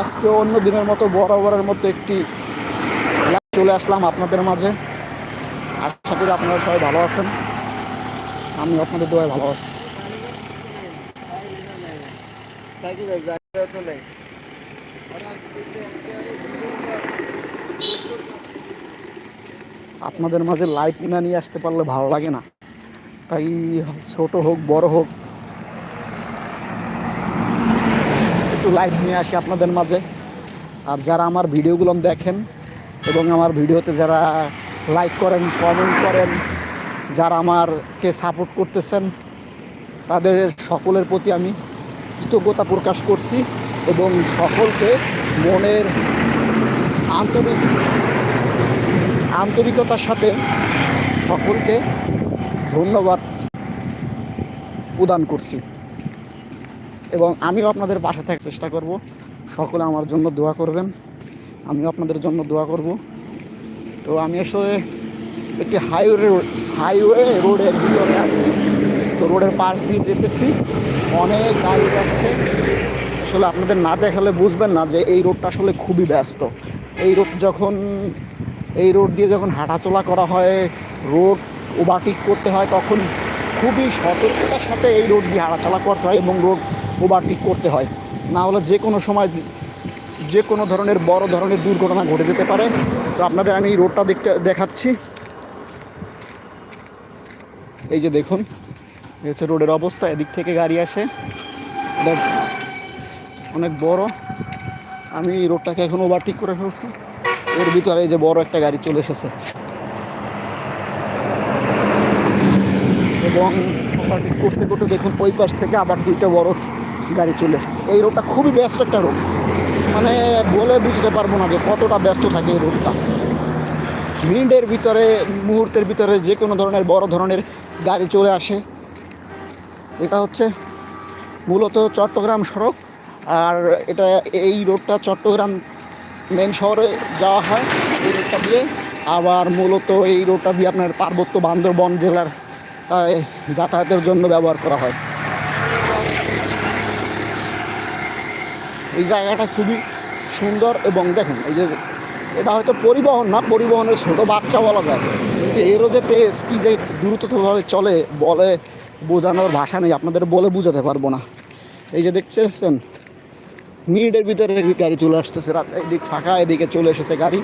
আজকে অন্য দিনের মতো বরাবরের মতো একটি চলে আসলাম আপনাদের মাঝে। আশা করি আপনারা সবাই ভালো আছেন। আমি আপনাদের দোয়ায় ভালো আছি। আপনাদের মাঝে লাইভ না নিয়ে আসতে পারলে ভালো লাগে না। তাই ছোট হোক বড় হোক একটু লাইভ নিয়ে আসি আপনাদের মাঝে। আর যারা আমার ভিডিওগুলো দেখেন এবং আমার ভিডিওতে যারা লাইক করেন কমেন্ট করেন, যারা আমারকে সাপোর্ট করতেছেন, তাদের সকলের প্রতি আমি কৃতজ্ঞতা প্রকাশ করছি এবং সকলকে মনের আন্তরিক, আন্তরিকতার সাথে সকলকে ধন্যবাদ প্রদান করছি। এবং আমিও আপনাদের পাশে থাকার চেষ্টা করব। সকলে আমার জন্য দোয়া করবেন। আমিও আপনাদের জন্য দোয়া করব। তো আমি আসলে একটি হাইওয়ে হাইওয়ে রোডের ভিতরে আছি। তো রোডের পাশ দিয়ে যেতেছি। অনেক গাড়ি যাচ্ছে। আসলে আপনাদের না দেখালে বুঝবেন না যে এই রোডটা আসলে খুবই ব্যস্ত। এই রোড যখন, এই রোড দিয়ে যখন হাঁটাচলা করা হয়, রোড ওভারটেক করতে হয়, তখন খুবই সতর্কতার সাথে এই রোড দিয়ে হাঁটাচলা করতে হয় এবং রোড ওভারটেক করতে হয়। না হলে যে কোনো সময় যে- কোনো ধরনের বড় ধরনের দুর্ঘটনা ঘটে যেতে পারে। তো আপনাদের আমি এই রোডটা দেখতে দেখাচ্ছি। এই যে দেখুন, এই হচ্ছে রোডের অবস্থা, এদিক থেকে গাড়ি আসে। অনেক বড়। আমি এই রোডটাকে এখন ওভারটেক করে ফেলছি। এর ভিতরে এই যে বড় একটা গাড়ি চলে এসেছে। এবং ওভারটেক করতে করতে দেখুন ওই পাশ থেকে আবার দুইটা বড় গাড়ি চলে এসেছে। এই রোডটা খুবই ব্যস্ত একটা রোড মানে বলে বুঝতে পারব না যে কতটা ব্যস্ত থাকে এই রোডটা মিনিটের ভিতরে, মুহূর্তের ভিতরে যে কোনো ধরনের বড় ধরনের গাড়ি চলে আসে। এটা হচ্ছে মূলত চট্টগ্রাম সড়ক। আর এটা এই রোডটা চট্টগ্রাম মেন শহরে যাওয়া হয় এই রোডটা দিয়ে। আবার মূলত এই রোডটা দিয়ে আপনার পার্বত্য বান্দরবন জেলার যাতায়াতের জন্য ব্যবহার করা হয়। এই জায়গাটা খুবই সুন্দর এবং দেখুন, এই যে এটা হয়তো পরিবহন না, পরিবহনের ছোটো বাচ্চা বলা যায়। কিন্তু এরও যে পেস কি যে দ্রুততভাবে চলে, বলে বোঝানোর ভাষা নেই, আপনাদের বলে বোঝাতে পারব না। এই যে দেখছেন, মিনিটের ভিতরে গাড়ি চলে আসতেছে, রাত এদিক ফাঁকা, এদিকে চলে এসেছে গাড়ি।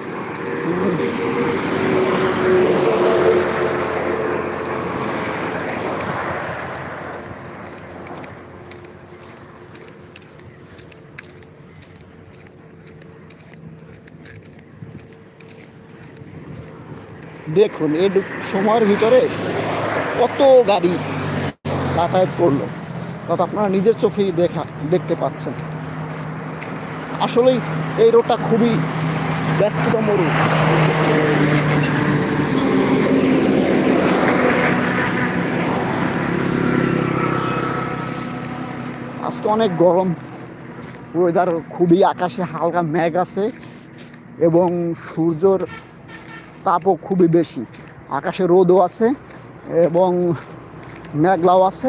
দেখুন, এই সময়ের ভিতরে কত গাড়ি যাতায়াত করল তত আপনারা নিজের চোখেই দেখা, দেখতে পাচ্ছেন। আসলেই এই রোডটা খুবই ব্যস্ততম রোড আজকে অনেক গরম ওয়েদার খুবই আকাশে হালকা মেঘ আছে এবং সূর্যর তাপও খুবই বেশি। আকাশে রোদও আছে এবং মেঘলাও আছে।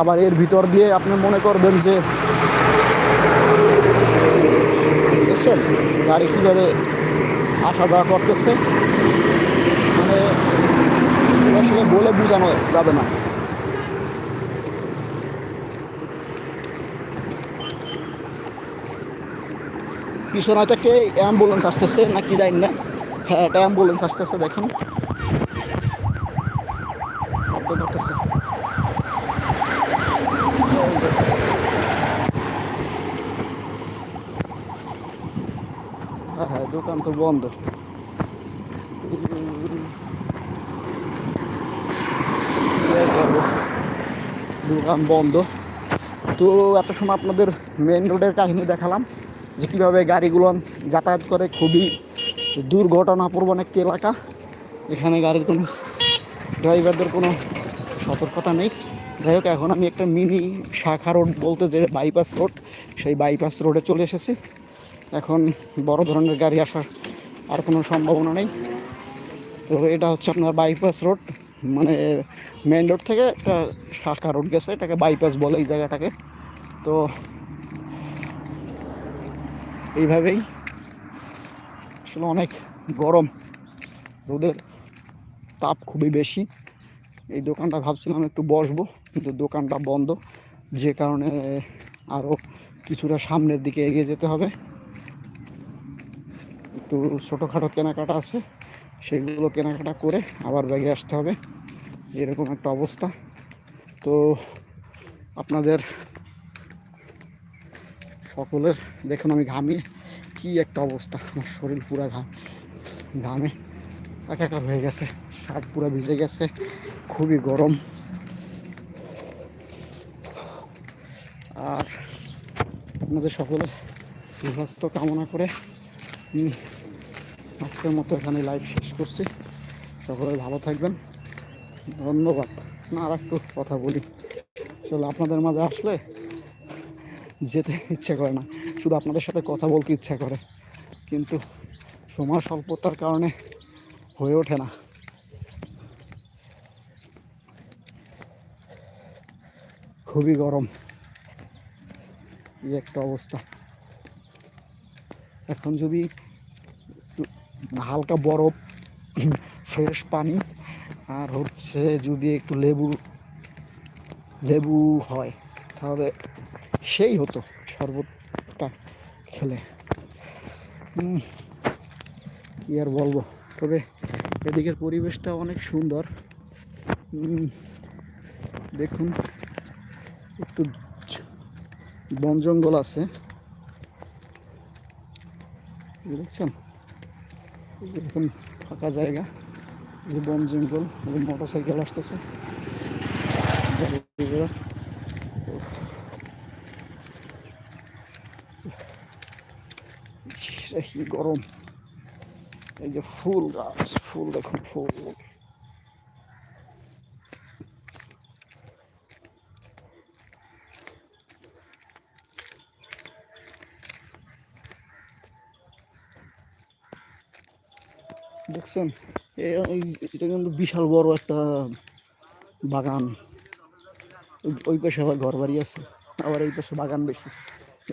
আবার এর ভিতর দিয়ে আপনি মনে করবেন যে গাড়ি কীভাবে আসা যাওয়া করতেছে? মানে আসলে বলে বোঝানো যাবে না। পিছনে হয়তো একটা অ্যাম্বুলেন্স আসতেছে, না কি জানি না। হ্যাঁ একটা অ্যাম্বুলেন্স আসতেছে, দেখেন। শব্দ করতেছে। হ্যাঁ হ্যাঁ দোকান তো বন্ধ। দোকান বন্ধ। তো এত সময় আপনাদের মেন রোডের কাহিনী দেখালাম, যে কীভাবে গাড়িগুলো যাতায়াত করে খুবই দুর্ঘটনাপ্রবণ একটি এলাকা। এখানে গাড়ির কোনো ড্রাইভারদের কোনো সতর্কতা নেই। যাই হোক, এখন আমি একটা মিনি শাখা রোড বলতে যে বাইপাস রোড, সেই বাইপাস রোডে চলে এসেছি। এখন বড় ধরনের গাড়ি আসার আর কোনো সম্ভাবনা নেই। তো এটা হচ্ছে আপনার বাইপাস রোড মানে মেন রোড থেকে একটা শাখা রোড গেছে, এটাকে বাইপাস বলে এই জায়গাটাকে। তো এইভাবেই আসলে অনেক গরম। রোদের তাপ খুবই বেশি। এই দোকানটা ভাবছিলাম একটু বসবো, কিন্তু দোকানটা বন্ধ। যে কারণে আরও কিছুটা সামনের দিকে এগিয়ে যেতে হবে। একটু ছোটোখাটো কেনাকাটা আছে, সেগুলো কেনাকাটা করে আবার ব্যাগে আসতে হবে। এরকম একটা অবস্থা। তো আপনাদের সকলের, দেখুন আমি ঘামিয়ে কি একটা অবস্থা, আমার শরীর পুরা ঘাম ঘামে, একাকার হয়ে গেছে শার্ট পুরো ভিজে গেছে, খুবই গরম। আর আপনাদের সকলের সুস্বাস্থ্য কামনা করে আজকের মতো এখানে লাইভ শেষ করছি। সকলে ভালো থাকবেন। ধন্যবাদ। না, আর একটু কথা বলি। আসলে আপনাদের মাঝে আসলে যেতে ইচ্ছে করে না। শুধু আপনাদের সাথে কথা বলতে ইচ্ছা করে, কিন্তু সময় স্বল্পতার কারণে হয়ে ওঠে না। খুবই গরম, এই একটা অবস্থা। এখন যদি হালকা বরফ, ফ্রেশ পানি, আর হচ্ছে যদি একটু লেবু লেবু হয়, তাহলে সেই হতো শরবতটা খেলে। কি আর বলব? তবে এদিকের পরিবেশটা অনেক সুন্দর। দেখুন, একটু বন জঙ্গল আছে। দেখছেন? এরকম ফাঁকা জায়গা। যে বন জঙ্গল মোটর সাইকেল আসতেছে। কি গরম? এই যে ফুল গাছ, ফুল দেখুন, ফুল। দেখছেন? এটা কিন্তু বিশাল বড় একটা বাগান। ওই- পাশে আবার ঘর বাড়ি আছে, আবার এই পাশে বাগান বেশি।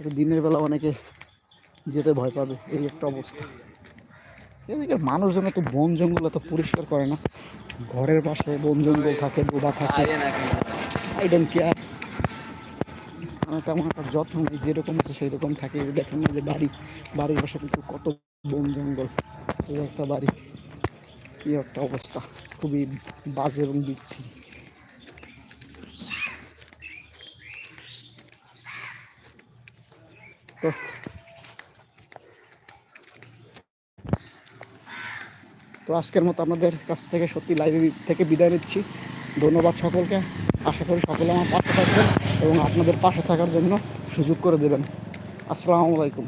দিনের বেলা অনেকে যেতে ভয় পাবে, এই একটা অবস্থা। এদিকে মানুষজন তো বন জঙ্গল এত পরিষ্কার করে না। ঘরের পাশে বন জঙ্গল থাকে ডোবা থাকে। আই ডোন্ট কেয়ার তেমন একটা যত্ন নেই, যেরকম আছে সেই রকম থাকে। দেখেন না যে বাড়ি, বাড়ির পাশে কিন্তু কত বন জঙ্গল। এই একটা বাড়ি, এই একটা অবস্থা। খুবই বাজে এবং বিচ্ছিরি। তো তো আজকের মতো আপনাদের কাছ থেকে সত্যি লাইব্রেরি থেকে বিদায় নিচ্ছি। ধন্যবাদ সকলকে। আশা করি সকলে আমার পাশে থাকবেন এবং আপনাদের পাশে থাকার জন্য সুযোগ করে দেবেন। আসসালামু আলাইকুম।